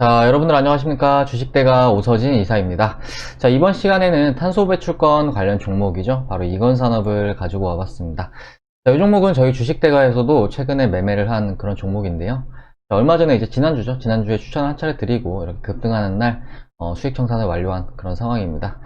자, 여러분들 안녕하십니까. 주식대가 오서진 이사입니다. 자, 이번 시간에는 탄소 배출권 관련 종목이죠. 바로 이건 산업을 가지고 와봤습니다. 자, 이 종목은 저희 주식대가에서도 최근에 매매를 한 그런 종목인데요. 자, 얼마 전에 이제 지난주죠. 지난주에 추천을 한 차례 드리고 이렇게 급등하는 날 어, 수익 청산을 완료한 그런 상황입니다.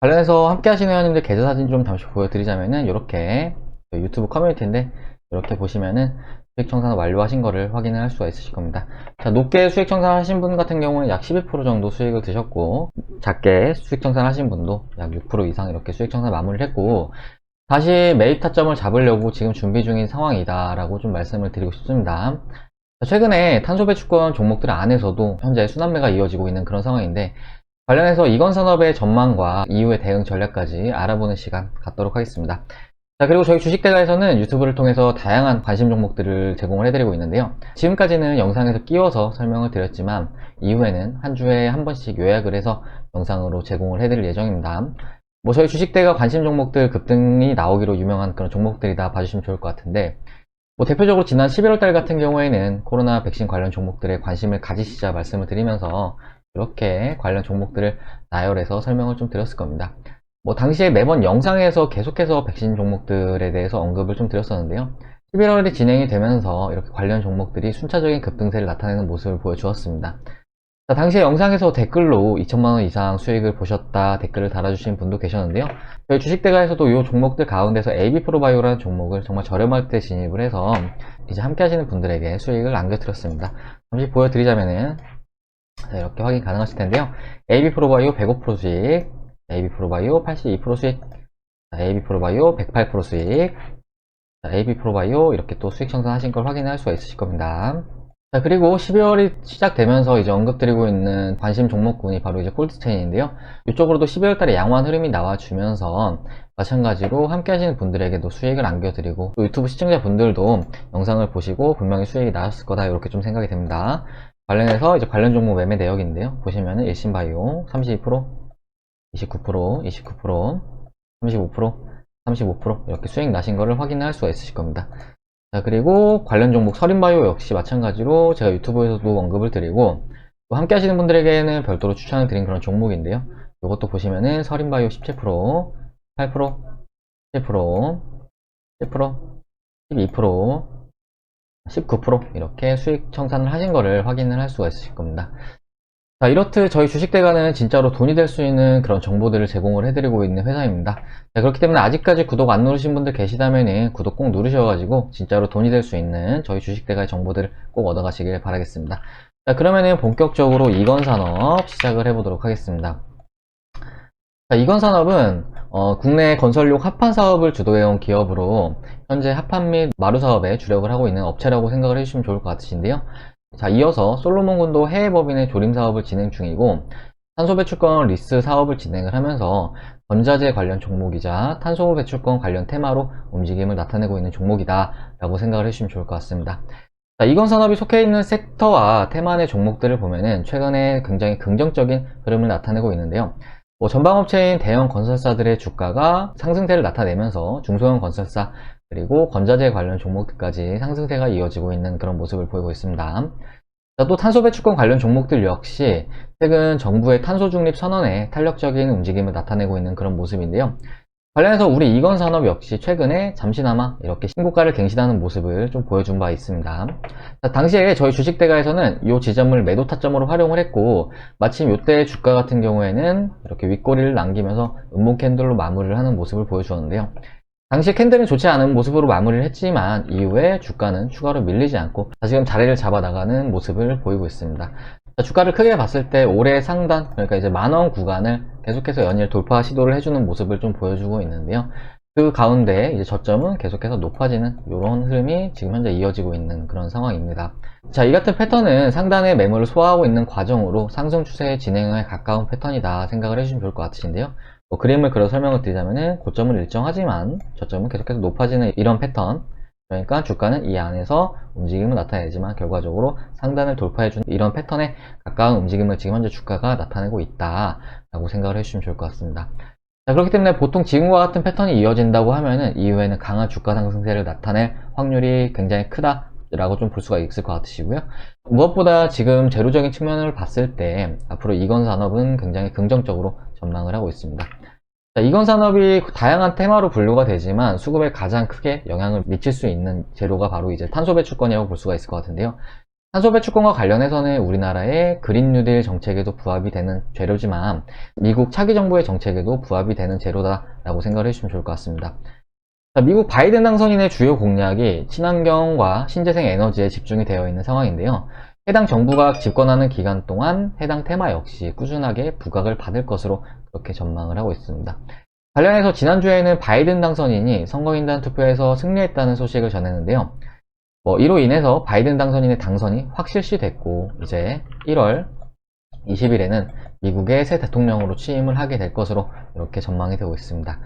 관련해서 함께 하시는 회원님들 계좌 사진 좀 잠시 보여드리자면은 이렇게 유튜브 커뮤니티인데 이렇게 보시면은 수익 청산을 완료하신 거를 확인을 할 수가 있으실 겁니다. 자, 높게 수익 청산 하신 분 같은 경우는 약 12% 정도 수익을 드셨고, 작게 수익 청산 하신 분도 약 6% 이상 이렇게 수익 청산 마무리를 했고, 다시 매입 타점을 잡으려고 지금 준비 중인 상황이다 라고 좀 말씀을 드리고 싶습니다. 자, 최근에 탄소 배출권 종목들 안에서도 현재 순환매가 이어지고 있는 그런 상황인데, 관련해서 이건 산업의 전망과 이후의 대응 전략까지 알아보는 시간 갖도록 하겠습니다. 자, 그리고 저희 주식대가에서는 유튜브를 통해서 다양한 관심 종목들을 제공을 해드리고 있는데요. 지금까지는 영상에서 끼워서 설명을 드렸지만, 이후에는 한 주에 한 번씩 요약을 해서 영상으로 제공을 해드릴 예정입니다. 뭐, 저희 주식대가 관심 종목들 급등이 나오기로 유명한 그런 종목들이다 봐주시면 좋을 것 같은데, 뭐, 대표적으로 지난 11월 달 같은 경우에는 코로나 백신 관련 종목들에 관심을 가지시자 말씀을 드리면서, 이렇게 관련 종목들을 나열해서 설명을 좀 드렸을 겁니다. 뭐 당시에 매번 영상에서 계속해서 백신 종목들에 대해서 언급을 좀 드렸었는데요. 11월이 진행이 되면서 이렇게 관련 종목들이 순차적인 급등세를 나타내는 모습을 보여주었습니다. 자, 당시에 영상에서 댓글로 2천만원 이상 수익을 보셨다 댓글을 달아주신 분도 계셨는데요. 저희 주식대가에서도 이 종목들 가운데서 AB프로바이오라는 종목을 정말 저렴할 때 진입을 해서 이제 함께 하시는 분들에게 수익을 안겨드렸습니다. 잠시 보여드리자면은 자, 이렇게 확인 가능하실 텐데요. AB프로바이오 105% 수익, AB프로바이오 82% 수익, AB프로바이오 108% 수익, AB프로바이오 이렇게 또 수익 청산하신 걸 확인할 수가 있으실 겁니다. 자, 그리고 12월이 시작되면서 이제 언급드리고 있는 관심 종목군이 바로 이제 콜드체인인데요. 이쪽으로도 12월 달에 양호한 흐름이 나와주면서 마찬가지로 함께 하시는 분들에게도 수익을 안겨드리고 또 유튜브 시청자분들도 영상을 보시고 분명히 수익이 나왔을 거다 이렇게 좀 생각이 됩니다. 관련해서 이제 관련 종목 매매 내역인데요. 보시면은 일신바이오 32%, 29%, 29%, 35%, 35% 이렇게 수익 나신 거를 확인할 수가 있으실 겁니다. 자, 그리고 관련 종목 서린바이오 역시 마찬가지로 제가 유튜브에서도 언급을 드리고 또 함께 하시는 분들에게는 별도로 추천을 드린 그런 종목인데요. 이것도 보시면은 서린바이오 17%, 8%, 7%, 10%, 12%, 19% 이렇게 수익 청산을 하신 거를 확인을 할 수가 있으실 겁니다. 자, 이렇듯 저희 주식대가는 진짜로 돈이 될 수 있는 그런 정보들을 제공을 해드리고 있는 회사입니다. 자, 그렇기 때문에 아직까지 구독 안 누르신 분들 계시다면 구독 꼭 누르셔가지고 진짜로 돈이 될 수 있는 저희 주식대가의 정보들을 꼭 얻어가시길 바라겠습니다. 자, 그러면은 본격적으로 이건산업 시작을 해보도록 하겠습니다. 자, 이건산업은 어, 국내 건설용 합판 사업을 주도해온 기업으로 현재 합판 및 마루 사업에 주력을 하고 있는 업체라고 생각을 해주시면 좋을 것 같으신데요. 자, 이어서 솔로몬 군도 해외 법인의 조림 사업을 진행 중이고 탄소 배출권 리스 사업을 진행을 하면서 전자재 관련 종목이자 탄소 배출권 관련 테마로 움직임을 나타내고 있는 종목이다 라고 생각을 해주시면 좋을 것 같습니다. 자, 이건 산업이 속해 있는 섹터와 테마 내 종목들을 보면은 최근에 굉장히 긍정적인 흐름을 나타내고 있는데요. 뭐 전방업체인 대형 건설사들의 주가가 상승세를 나타내면서 중소형 건설사 그리고 건자재 관련 종목들까지 상승세가 이어지고 있는 그런 모습을 보이고 있습니다. 자, 또 탄소 배출권 관련 종목들 역시 최근 정부의 탄소 중립 선언에 탄력적인 움직임을 나타내고 있는 그런 모습인데요. 관련해서 우리 이건 산업 역시 최근에 잠시나마 이렇게 신고가를 갱신하는 모습을 좀 보여준 바 있습니다. 자, 당시에 저희 주식대가에서는 이 지점을 매도 타점으로 활용을 했고 마침 이때 주가 같은 경우에는 이렇게 윗꼬리를 남기면서 음봉 캔들로 마무리를 하는 모습을 보여주었는데요. 당시 캔들은 좋지 않은 모습으로 마무리를 했지만 이후에 주가는 추가로 밀리지 않고 다시금 자리를 잡아 나가는 모습을 보이고 있습니다. 주가를 크게 봤을 때 올해 상단 그러니까 이제 만원 구간을 계속해서 연일 돌파 시도를 해주는 모습을 좀 보여주고 있는데요. 그 가운데 이제 저점은 계속해서 높아지는 이런 흐름이 지금 현재 이어지고 있는 그런 상황입니다. 자, 이 같은 패턴은 상단의 매물을 소화하고 있는 과정으로 상승 추세의 진행에 가까운 패턴이다 생각을 해주시면 좋을 것 같으신데요. 뭐 그림을 그려 설명을 드리자면은 고점은 일정하지만 저점은 계속해서 높아지는 이런 패턴 그러니까 주가는 이 안에서 움직임을 나타내지만 결과적으로 상단을 돌파해주는 이런 패턴에 가까운 움직임을 지금 현재 주가가 나타내고 있다 라고 생각을 해주시면 좋을 것 같습니다 자, 그렇기 때문에 보통 지금과 같은 패턴이 이어진다고 하면은 이후에는 강한 주가 상승세를 나타낼 확률이 굉장히 크다 라고 좀 볼 수가 있을 것 같으시고요. 무엇보다 지금 재료적인 측면을 봤을 때 앞으로 이건 산업은 굉장히 긍정적으로 전망을 하고 있습니다. 자, 이건 산업이 다양한 테마로 분류가 되지만 수급에 가장 크게 영향을 미칠 수 있는 재료가 바로 이제 탄소 배출권이라고 볼 수가 있을 것 같은데요. 탄소 배출권과 관련해서는 우리나라의 그린 뉴딜 정책에도 부합이 되는 재료지만 미국 차기 정부의 정책에도 부합이 되는 재료다라고 생각을 해주시면 좋을 것 같습니다. 자, 미국 바이든 당선인의 주요 공약이 친환경과 신재생 에너지에 집중이 되어 있는 상황인데요. 해당 정부가 집권하는 기간 동안 해당 테마 역시 꾸준하게 부각을 받을 것으로 그렇게 전망을 하고 있습니다. 관련해서 지난주에는 바이든 당선인이 선거인단 투표에서 승리했다는 소식을 전했는데요. 뭐 이로 인해서 바이든 당선인의 당선이 확실시 됐고 이제 1월 20일에는 미국의 새 대통령으로 취임을 하게 될 것으로 이렇게 전망이 되고 있습니다.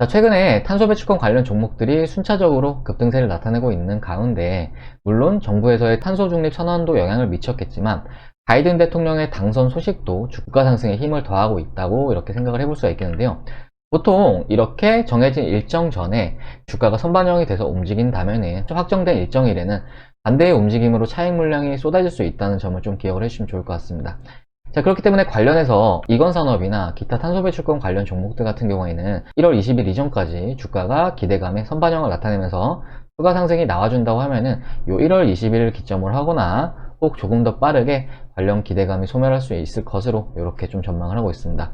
자, 최근에 탄소 배출권 관련 종목들이 순차적으로 급등세를 나타내고 있는 가운데 물론 정부에서의 탄소 중립 선언도 영향을 미쳤겠지만 바이든 대통령의 당선 소식도 주가 상승에 힘을 더하고 있다고 이렇게 생각을 해볼 수가 있겠는데요. 보통 이렇게 정해진 일정 전에 주가가 선반영이 돼서 움직인다면 확정된 일정일에는 반대의 움직임으로 차익 물량이 쏟아질 수 있다는 점을 좀 기억을 해주시면 좋을 것 같습니다. 자, 그렇기 때문에 관련해서 이건 산업이나 기타 탄소 배출권 관련 종목들 같은 경우에는 1월 20일 이전까지 주가가 기대감의 선반영을 나타내면서 추가 상승이 나와준다고 하면은 요 1월 20일을 기점으로 하거나 혹 조금 더 빠르게 관련 기대감이 소멸할 수 있을 것으로 이렇게 좀 전망을 하고 있습니다.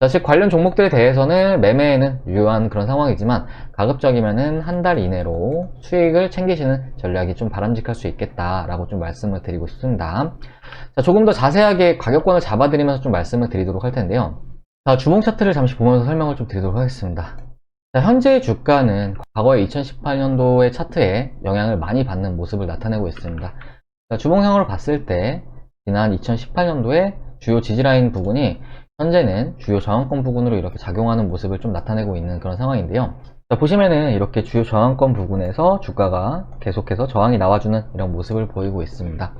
사실 관련 종목들에 대해서는 매매에는 유효한 그런 상황이지만 가급적이면은 한 달 이내로 수익을 챙기시는 전략이 좀 바람직할 수 있겠다라고 좀 말씀을 드리고 싶습니다. 자, 조금 더 자세하게 가격권을 잡아드리면서 좀 말씀을 드리도록 할 텐데요. 자, 주봉 차트를 잠시 보면서 설명을 좀 드리도록 하겠습니다. 자, 현재의 주가는 과거의 2018년도의 차트에 영향을 많이 받는 모습을 나타내고 있습니다. 자, 주봉상으로 봤을 때 지난 2018년도에 주요 지지라인 부분이 현재는 주요 저항권 부근으로 이렇게 작용하는 모습을 좀 나타내고 있는 그런 상황인데요. 자, 보시면은 이렇게 주요 저항권 부근에서 주가가 계속해서 저항이 나와주는 이런 모습을 보이고 있습니다.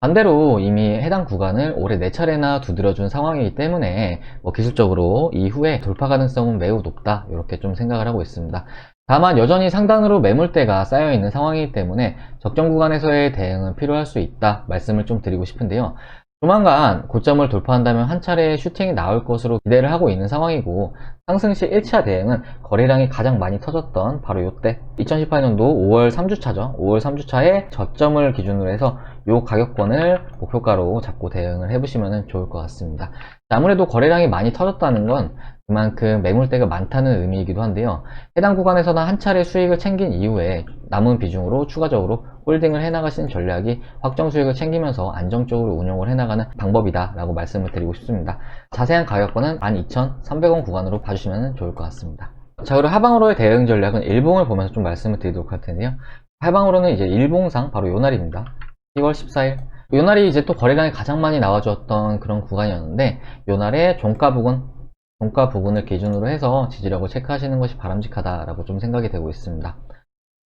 반대로 이미 해당 구간을 올해 4차례나 두드려준 상황이기 때문에 뭐 기술적으로 이후에 돌파 가능성은 매우 높다 이렇게 좀 생각을 하고 있습니다. 다만 여전히 상단으로 매물대가 쌓여 있는 상황이기 때문에 적정 구간에서의 대응은 필요할 수 있다 말씀을 좀 드리고 싶은데요. 조만간 고점을 돌파한다면 한 차례 슈팅이 나올 것으로 기대를 하고 있는 상황이고 상승 시 1차 대응은 거래량이 가장 많이 터졌던 바로 이때 2018년도 5월 3주차죠. 5월 3주차에 저점을 기준으로 해서 이 가격권을 목표가로 잡고 대응을 해보시면 좋을 것 같습니다. 아무래도 거래량이 많이 터졌다는 건 그만큼 매물대가 많다는 의미이기도 한데요. 해당 구간에서는 한 차례 수익을 챙긴 이후에 남은 비중으로 추가적으로 홀딩을 해나가시는 전략이 확정 수익을 챙기면서 안정적으로 운용을 해나가는 방법이다 라고 말씀을 드리고 싶습니다. 자세한 가격권은 12,300원 구간으로 봐주시면 좋을 것 같습니다. 자 그리고 하방으로의 대응 전략은 일봉을 보면서 좀 말씀을 드리도록 할 텐데요. 하방으로는 이제 일봉상 바로 요 날입니다. 10월 14일. 요 날이 이제 또 거래량이 가장 많이 나와줬던 그런 구간이었는데 요 날의 종가 부근 종가 부분을 기준으로 해서 지지력을 체크하시는 것이 바람직하다라고 좀 생각이 되고 있습니다.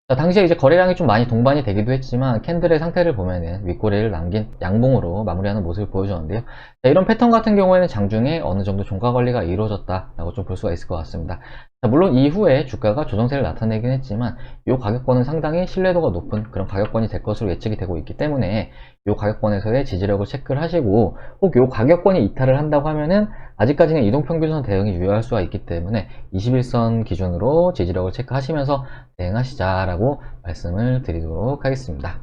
자, 당시에 이제 거래량이 좀 많이 동반이 되기도 했지만 캔들의 상태를 보면은 윗꼬리를 남긴 양봉으로 마무리하는 모습을 보여주는데요. 자, 이런 패턴 같은 경우에는 장중에 어느 정도 종가 관리가 이루어졌다라고 좀 볼 수가 있을 것 같습니다. 자, 물론 이후에 주가가 조정세를 나타내긴 했지만 이 가격권은 상당히 신뢰도가 높은 그런 가격권이 될 것으로 예측이 되고 있기 때문에 이 가격권에서의 지지력을 체크를 하시고 혹 이 가격권이 이탈을 한다고 하면은 아직까지는 이동평균선 대응이 유효할 수가 있기 때문에 21선 기준으로 지지력을 체크하시면서 대응하시자라고 말씀을 드리도록 하겠습니다.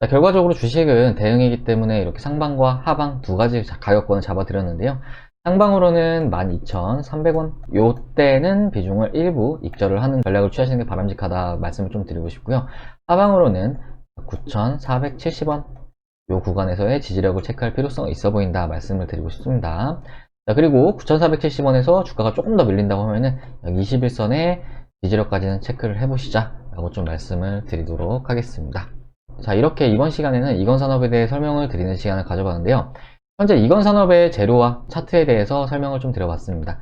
자, 결과적으로 주식은 대응이기 때문에 이렇게 상방과 하방 두 가지 가격권을 잡아드렸는데요. 상방으로는 12,300원 요때는 비중을 일부 익절을 하는 전략을 취하시는 게 바람직하다 말씀을 좀 드리고 싶고요. 하방으로는 9,470원 요 구간에서의 지지력을 체크할 필요성이 있어 보인다 말씀을 드리고 싶습니다. 자, 그리고 9,470원에서 주가가 조금 더 밀린다고 하면은 21선의 지지력까지는 체크를 해보시자 라고 좀 말씀을 드리도록 하겠습니다. 자, 이렇게 이번 시간에는 이건 산업에 대해 설명을 드리는 시간을 가져봤는데요. 현재 이건 산업의 재료와 차트에 대해서 설명을 좀 드려봤습니다.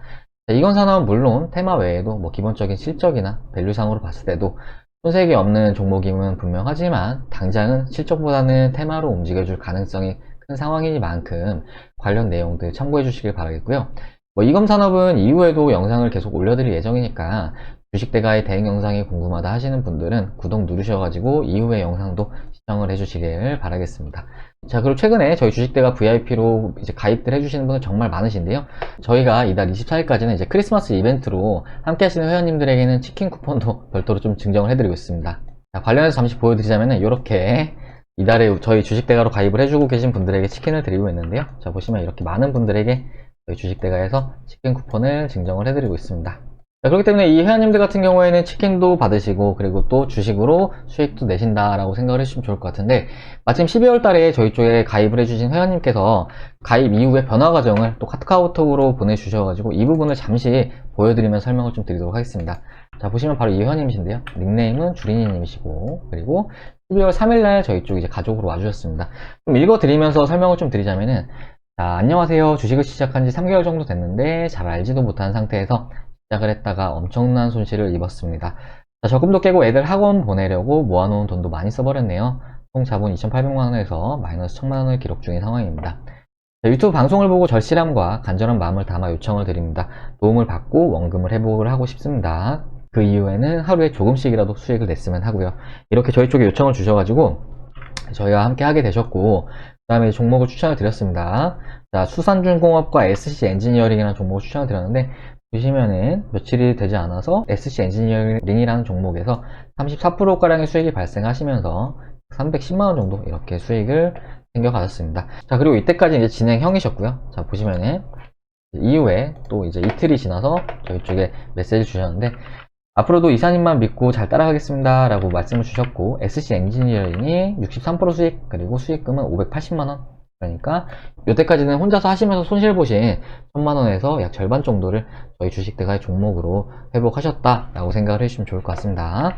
자, 이건 산업은 물론 테마 외에도 뭐 기본적인 실적이나 밸류상으로 봤을 때도 손색이 없는 종목임은 분명하지만 당장은 실적보다는 테마로 움직여줄 가능성이 큰 상황이니만큼 관련 내용들 참고해 주시길 바라겠고요. 뭐 이검 산업은 이후에도 영상을 계속 올려드릴 예정이니까 주식대가의 대응 영상이 궁금하다 하시는 분들은 구독 누르셔가지고 이후의 영상도 시청을 해주시길 바라겠습니다. 자, 그리고 최근에 저희 주식대가 VIP로 이제 가입들 해주시는 분들 정말 많으신데요. 저희가 이달 24일까지는 이제 크리스마스 이벤트로 함께 하시는 회원님들에게는 치킨 쿠폰도 별도로 좀 증정을 해드리고 있습니다. 자, 관련해서 잠시 보여드리자면은 이렇게 이달에 저희 주식대가로 가입을 해주고 계신 분들에게 치킨을 드리고 있는데요. 자, 보시면 이렇게 많은 분들에게 저희 주식대가에서 치킨 쿠폰을 증정을 해드리고 있습니다. 자, 그렇기 때문에 이 회원님들 같은 경우에는 치킨도 받으시고 그리고 또 주식으로 수익도 내신다라고 생각을 해주시면 좋을 것 같은데 마침 12월 달에 저희 쪽에 가입을 해주신 회원님께서 가입 이후의 변화 과정을 또 카카오톡으로 보내주셔가지고 이 부분을 잠시 보여드리면서 설명을 좀 드리도록 하겠습니다. 자 보시면 바로 이 회원님이신데요. 닉네임은 주린이님이시고 그리고 12월 3일날 저희 쪽 이제 가족으로 와주셨습니다. 좀 읽어드리면서 설명을 좀 드리자면은 자 안녕하세요. 주식을 시작한 지 3개월 정도 됐는데 잘 알지도 못한 상태에서 시작을 했다가 엄청난 손실을 입었습니다. 자, 적금도 깨고 애들 학원 보내려고 모아놓은 돈도 많이 써버렸네요. 총 자본 2,800만원에서 마이너스 1,000만원을 기록 중인 상황입니다. 자, 유튜브 방송을 보고 절실함과 간절한 마음을 담아 요청을 드립니다. 도움을 받고 원금을 회복을 하고 싶습니다. 그 이후에는 하루에 조금씩이라도 수익을 냈으면 하고요. 이렇게 저희 쪽에 요청을 주셔가지고 저희와 함께 하게 되셨고 그 다음에 종목을 추천을 드렸습니다. 자, 수산중공업과 SC 엔지니어링이라는 종목을 추천을 드렸는데 보시면은 며칠이 되지 않아서 SC 엔지니어링이라는 종목에서 34%가량의 수익이 발생하시면서 310만원 정도 이렇게 수익을 챙겨 가졌습니다. 자, 그리고 이때까지 이제 진행형이셨고요. 자, 보시면은 이후에 또 이제 이틀이 지나서 저희 쪽에 메시지 주셨는데 앞으로도 이사님만 믿고 잘 따라가겠습니다 라고 말씀을 주셨고 SC 엔지니어링이 63% 수익 그리고 수익금은 580만원 그러니까 여태까지는 혼자서 하시면서 손실 보신 1000만원에서 약 절반 정도를 저희 주식대가의 종목으로 회복하셨다라고 생각을 해주시면 좋을 것 같습니다.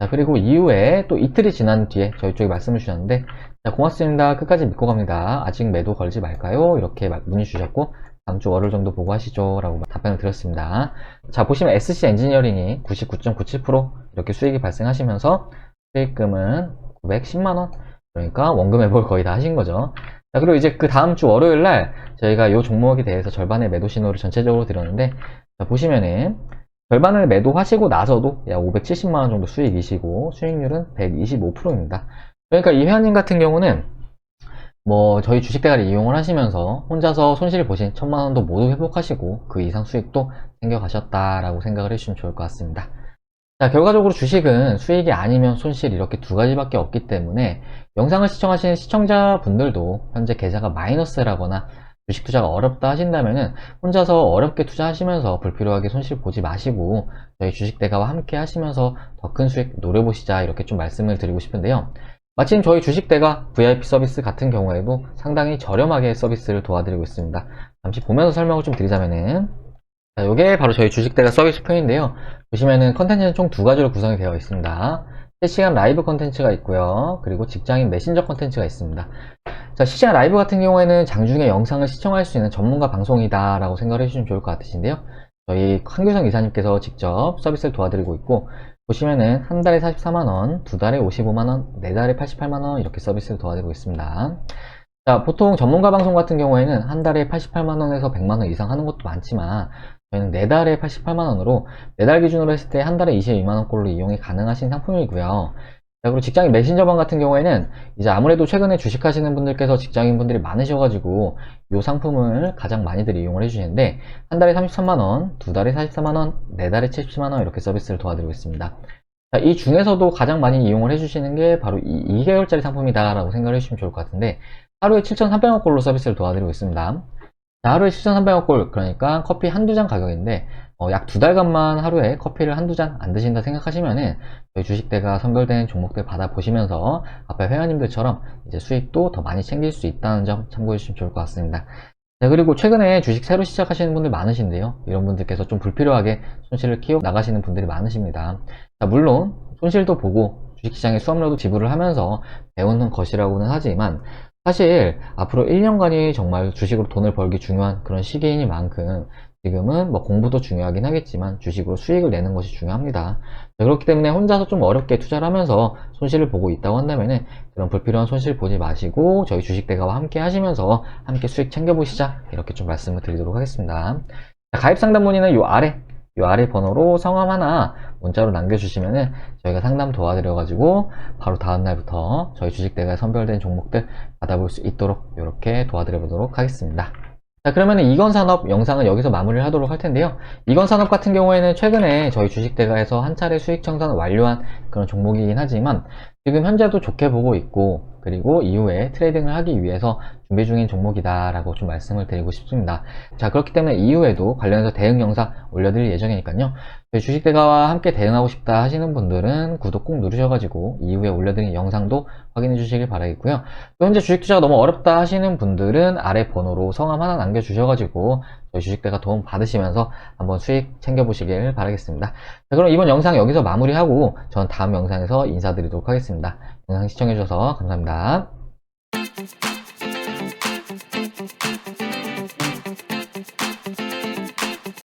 자, 그리고 이후에 또 이틀이 지난 뒤에 저희 쪽에 말씀을 주셨는데, 자, 고맙습니다. 끝까지 믿고 갑니다. 아직 매도 걸지 말까요? 이렇게 문의 주셨고, 다음 주 월요일 정도 보고 하시죠. 라고 답변을 드렸습니다. 자, 보시면 SC 엔지니어링이 99.97% 이렇게 수익이 발생하시면서 수익금은 910만원. 그러니까 원금 회복을 거의 다 하신 거죠. 자, 그리고 이제 그 다음 주 월요일 날 저희가 이 종목에 대해서 절반의 매도 신호를 전체적으로 드렸는데, 자, 보시면은 절반을 매도하시고 나서도 약 570만 원 정도 수익이시고 수익률은 125%입니다. 그러니까 이 회원님 같은 경우는 뭐 저희 주식대가를 이용을 하시면서 혼자서 손실을 보신 천만 원도 모두 회복하시고 그 이상 수익도 챙겨가셨다라고 생각을 해주시면 좋을 것 같습니다. 자 결과적으로 주식은 수익이 아니면 손실 이렇게 두 가지밖에 없기 때문에 영상을 시청하시는 시청자분들도 현재 계좌가 마이너스라거나 주식 투자가 어렵다 하신다면은 혼자서 어렵게 투자하시면서 불필요하게 손실 보지 마시고 저희 주식대가와 함께 하시면서 더 큰 수익 노려보시자 이렇게 좀 말씀을 드리고 싶은데요. 마침 저희 주식대가 VIP 서비스 같은 경우에도 상당히 저렴하게 서비스를 도와드리고 있습니다. 잠시 보면서 설명을 좀 드리자면은 자, 이게 바로 저희 주식대가 서비스 편인데요. 보시면은 컨텐츠는 총 두 가지로 구성이 되어 있습니다. 실시간 라이브 컨텐츠가 있고요. 그리고 직장인 메신저 컨텐츠가 있습니다. 자, 실시간 라이브 같은 경우에는 장중에 영상을 시청할 수 있는 전문가 방송이다 라고 생각을 해주시면 좋을 것 같으신데요. 저희 한규성 이사님께서 직접 서비스를 도와드리고 있고 보시면은 한 달에 44만원, 두 달에 55만원, 네 달에 88만원 이렇게 서비스를 도와드리고 있습니다. 자, 보통 전문가 방송 같은 경우에는 한 달에 88만원에서 100만원 이상 하는 것도 많지만 저희는 네 달에 88만원으로 네달 기준으로 했을 때 한 달에 22만원꼴로 이용이 가능하신 상품이고요. 자, 그리고 직장인 메신저방 같은 경우에는 이제 아무래도 최근에 주식하시는 분들께서 직장인 분들이 많으셔가지고 이 상품을 가장 많이들 이용을 해주시는데 한 달에 33만원, 두 달에 44만원, 네 달에 70만원 이렇게 서비스를 도와드리고 있습니다. 자, 이 중에서도 가장 많이 이용을 해주시는 게 바로 이 2개월짜리 상품이다 라고 생각을 해주시면 좋을 것 같은데 하루에 7,300원 꼴로 서비스를 도와드리고 있습니다. 자, 하루에 7,300원 꼴 그러니까 커피 한두 잔 가격인데 어, 약 두 달간만 하루에 커피를 한두 잔 안 드신다 생각하시면은 저희 주식대가 선별된 종목들 받아보시면서 앞에 회원님들처럼 이제 수익도 더 많이 챙길 수 있다는 점 참고해 주시면 좋을 것 같습니다. 네, 그리고 최근에 주식 새로 시작하시는 분들 많으신데요. 이런 분들께서 좀 불필요하게 손실을 키워 나가시는 분들이 많으십니다. 자, 물론 손실도 보고 주식시장에 수업료도 지불을 하면서 배우는 것이라고는 하지만 사실 앞으로 1년간이 정말 주식으로 돈을 벌기 중요한 그런 시기이니만큼 지금은 뭐 공부도 중요하긴 하겠지만 주식으로 수익을 내는 것이 중요합니다. 그렇기 때문에 혼자서 좀 어렵게 투자를 하면서 손실을 보고 있다고 한다면은 그런 불필요한 손실 보지 마시고 저희 주식대가와 함께 하시면서 함께 수익 챙겨보시자 이렇게 좀 말씀을 드리도록 하겠습니다. 자, 가입 상담 문의는 요 아래 이 아래 번호로 성함 하나 문자로 남겨주시면은 저희가 상담 도와드려가지고 바로 다음날부터 저희 주식대가 선별된 종목들 받아볼 수 있도록 이렇게 도와드려 보도록 하겠습니다. 자, 그러면 이건산업 영상은 여기서 마무리를 하도록 할 텐데요. 이건산업 같은 경우에는 최근에 저희 주식대가에서 한 차례 수익 청산을 완료한 그런 종목이긴 하지만 지금 현재도 좋게 보고 있고 그리고 이후에 트레이딩을 하기 위해서 준비 중인 종목이다 라고 좀 말씀을 드리고 싶습니다. 자 그렇기 때문에 이후에도 관련해서 대응 영상 올려드릴 예정이니까요. 저희 주식대가와 함께 대응하고 싶다 하시는 분들은 구독 꼭 누르셔가지고 이후에 올려드린 영상도 확인해 주시길 바라겠고요. 또 현재 주식 투자가 너무 어렵다 하시는 분들은 아래 번호로 성함 하나 남겨주셔가지고 저희 주식대가 도움 받으시면서 한번 수익 챙겨보시길 바라겠습니다. 자, 그럼 이번 영상 여기서 마무리하고 전 다음 영상에서 인사드리도록 하겠습니다. 영상 시청해주셔서 감사합니다.